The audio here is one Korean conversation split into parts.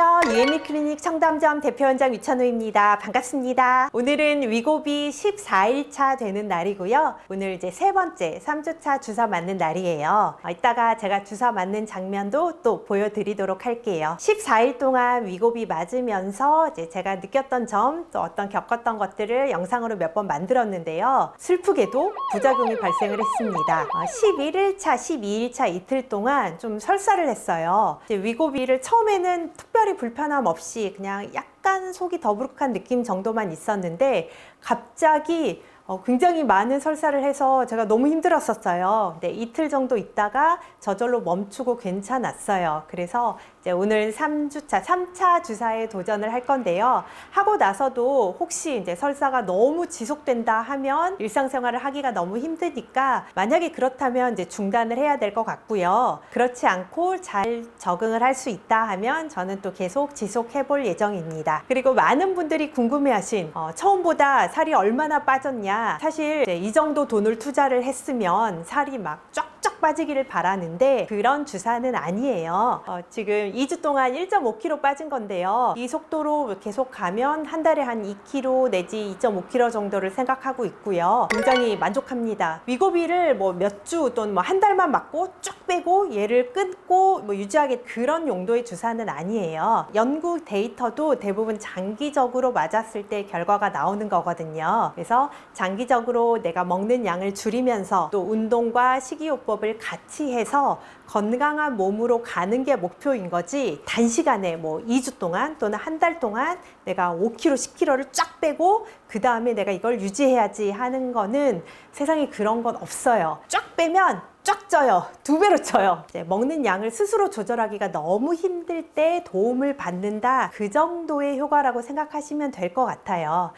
안녕하세요. 유에미 클리닉 청담점 대표원장 유찬호입니다. 반갑습니다. 오늘은 위고비 14일차 되는 날이고요. 오늘 이제 세 번째 3주차 주사 맞는 날이에요. 어, 이따가 제가 주사 맞는 장면도 또 보여드리도록 할게요. 14일 동안 위고비 맞으면서 이제 제가 느꼈던 점, 또 어떤 겪었던 것들을 영상으로 몇 번 만들었는데요. 슬프게도 부작용이 발생을 했습니다. 어, 11일차, 12일차 이틀 동안 좀 설사를 했어요. 위고비를 처음에는 특별히 불편함 없이 그냥 약간 속이 더부룩한 느낌 정도만 있었는데 갑자기 어, 굉장히 많은 설사를 해서 제가 너무 힘들었었어요. 근데 이틀 정도 있다가 저절로 멈추고 괜찮았어요. 그래서 이제 오늘 3주차, 3차 주사에 도전을 할 건데요. 하고 나서도 혹시 이제 설사가 너무 지속된다 하면 일상생활을 하기가 너무 힘드니까 만약에 그렇다면 이제 중단을 해야 될 것 같고요. 그렇지 않고 잘 적응을 할 수 있다 하면 저는 또 계속 지속해 볼 예정입니다. 그리고 많은 분들이 궁금해 하신 어, 처음보다 살이 얼마나 빠졌냐. 사실 이제 이 정도 돈을 투자를 했으면 살이 막 쫙 쫙 빠지기를 바라는데 그런 주사는 아니에요. 어, 지금 2주 동안 1.5kg 빠진 건데요. 이 속도로 계속 가면 한 달에 한 2kg 내지 2.5kg 정도를 생각하고 있고요. 굉장히 만족합니다. 위고비를 뭐 몇 주 또는 뭐 한 달만 맞고 쭉 빼고 얘를 끊고 뭐 유지하게 그런 용도의 주사는 아니에요. 연구 데이터도 대부분 장기적으로 맞았을 때 결과가 나오는 거거든요. 그래서 장기적으로 내가 먹는 양을 줄이면서 또 운동과 식이요법을 같이 해서 건강한 몸으로 가는 게 목표인 거지 단시간에 뭐 2주 동안 또는 한 달 동안 내가 5kg, 10kg를 쫙 빼고 그 다음에 내가 이걸 유지해야지 하는 거는 세상에 그런 건 없어요. 쫙 빼면 쫙 쪄요. 두 배로 쪄요. 이제 먹는 양을 스스로 조절하기가 너무 힘들 때 도움을 받는다. 그 정도의 효과라고 생각하시면 될 것 같아요.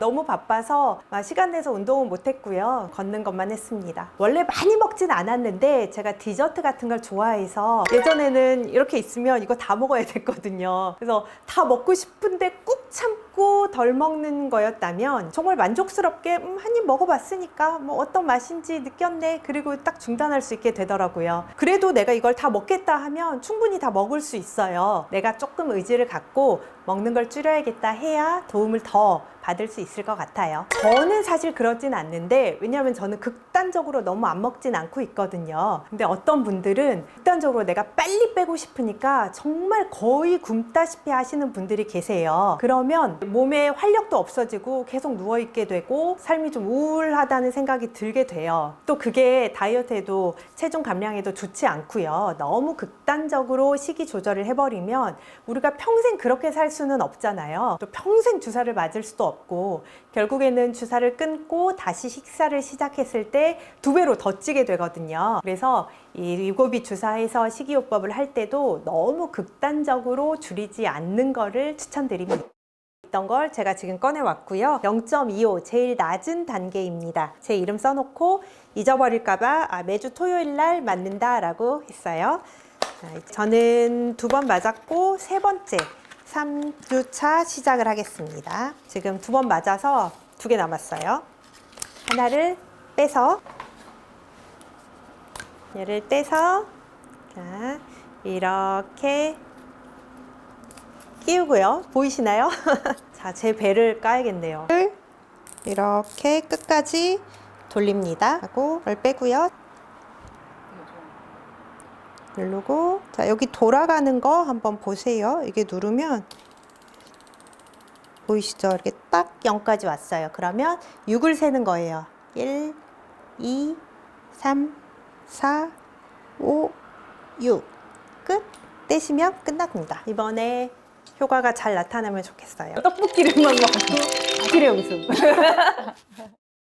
너무 바빠서 막 시간 내서 운동은 못했고요. 걷는 것만 했습니다. 원래 많이 먹진 않았는데 제가 디저트 같은 걸 좋아해서 예전에는 이렇게 있으면 이거 다 먹어야 됐거든요. 그래서 다 먹고 싶은데 꾹 참고 덜 먹는 거였다면 정말 만족스럽게 음, 한 입 먹어봤으니까 뭐 어떤 맛인지 느꼈네. 그리고 딱 중단할 수 있게 되더라고요. 그래도 내가 이걸 다 먹겠다 하면 충분히 다 먹을 수 있어요. 내가 조금 의지를 갖고 먹는 걸 줄여야겠다 해야 도움을 더 받을 수 있을 것 같아요. 저는 사실 그러진 않는데 왜냐하면 저는 극단적으로 너무 안 먹진 않고 있거든요. 근데 어떤 분들은 극단적으로 내가 빨리 빼고 싶으니까 정말 거의 굶다시피 하시는 분들이 계세요. 그러면 몸에 활력도 없어지고 계속 누워 있게 되고 삶이 좀 우울하다는 생각이 들게 돼요. 또 그게 다이어트에도 체중 감량에도 좋지 않고요. 너무 극단적으로 식이 조절을 해버리면 우리가 평생 그렇게 살 수는 없잖아요. 또 평생 주사를 맞을 수도 없고 결국에는 주사를 끊고 다시 식사를 시작했을 때 두 배로 더 찌게 되거든요. 그래서 이 위고비 주사에서 식이요법을 할 때도 너무 극단적으로 줄이지 않는 거를 추천드립니다. 있던 걸 제가 지금 꺼내 왔고요. 0.25 제일 낮은 단계입니다. 제 이름 써놓고 잊어버릴까봐 아, 매주 토요일 날 맞는다라고 했어요. 자, 저는 두 번 맞았고 세 번째 3주차 시작을 하겠습니다. 지금 두 번 맞아서 두 개 남았어요. 하나를 빼서 얘를 떼서 자, 이렇게 끼우고요. 보이시나요? 자, 제 배를 까야겠네요. 이렇게 끝까지 돌립니다. 하고 걸 빼고요. 누르고 자 여기 돌아가는 거 한번 보세요. 이게 누르면 보이시죠? 이렇게 딱 0까지 왔어요. 그러면 6을 세는 거예요. 1, 2, 3, 4, 5, 6. 끝. 떼시면 끝납니다. 이번에 효과가 잘 나타나면 좋겠어요. 떡볶이를만 먹고 길의 웃음.